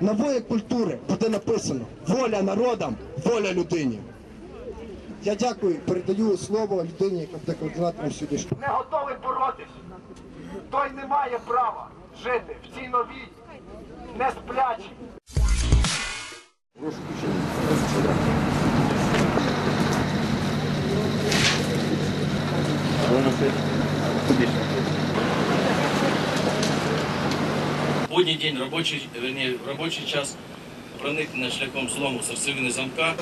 На вої культури буде написано воля народам, воля людині. Я дякую, передаю слово людині, яка буде координатором сьогоднішнього. не готовий боротись, той не має права жити в цій новій, не кубічних. Будній день робочий, верні, робочий час проникнення шляхом злому серцевини замка.